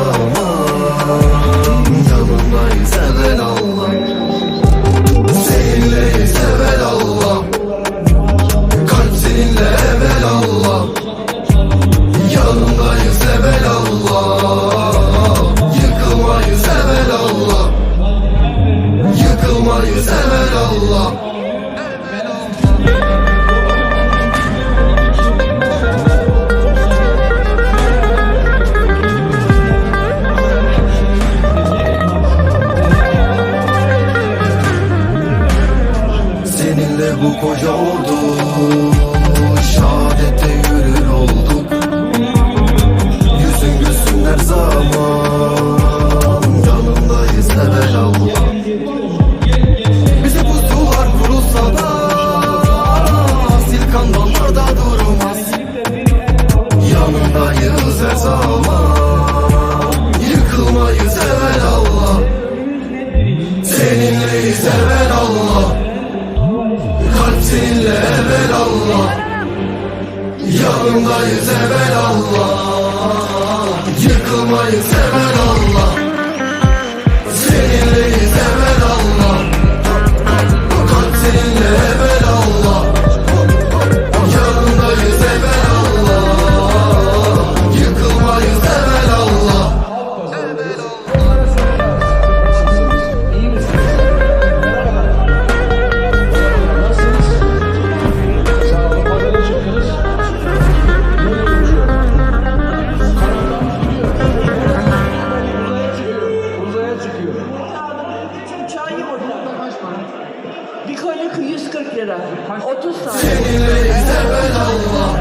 olmaz Yolundayız evvelallah Yıkılmayı sever Kolik 140 lira. 30 saniye. Seninle izebel Allah.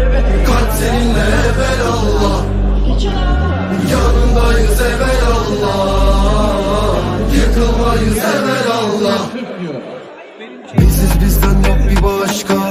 Evet. Kalp seninle evvel Allah. Yanındayız evvel Allah. Yıkılmayız evvel Allah. Biziz bizden yok bir başka.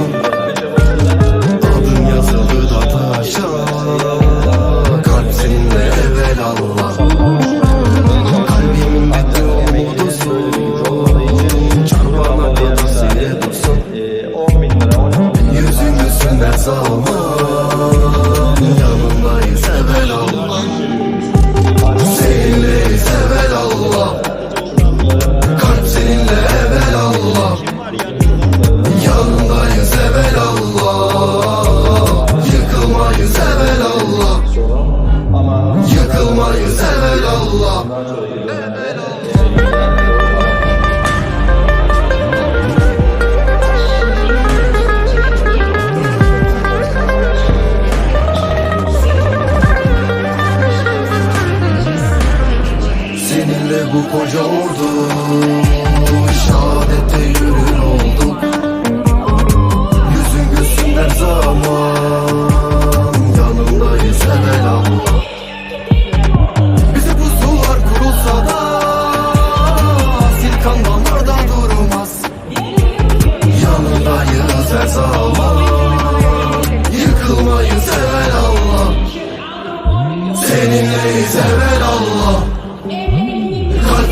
Oh.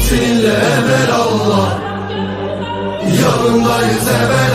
seninle evvel Allah. Yanındayız evvel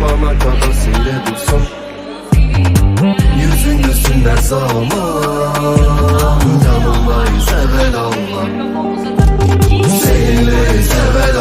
Çarpana kadar seyredilsem Yüzün gülsünler zaman. Yanımdayız evvel Allah Seninleyiz evvel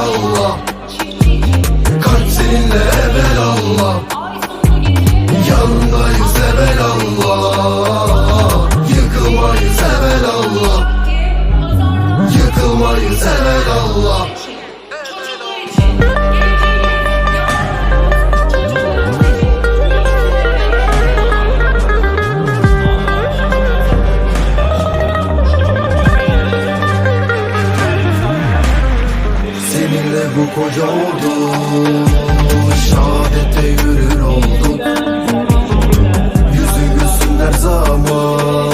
senle bu koca oldu Şehadete yürür oldum Yüzü gülsün her zaman.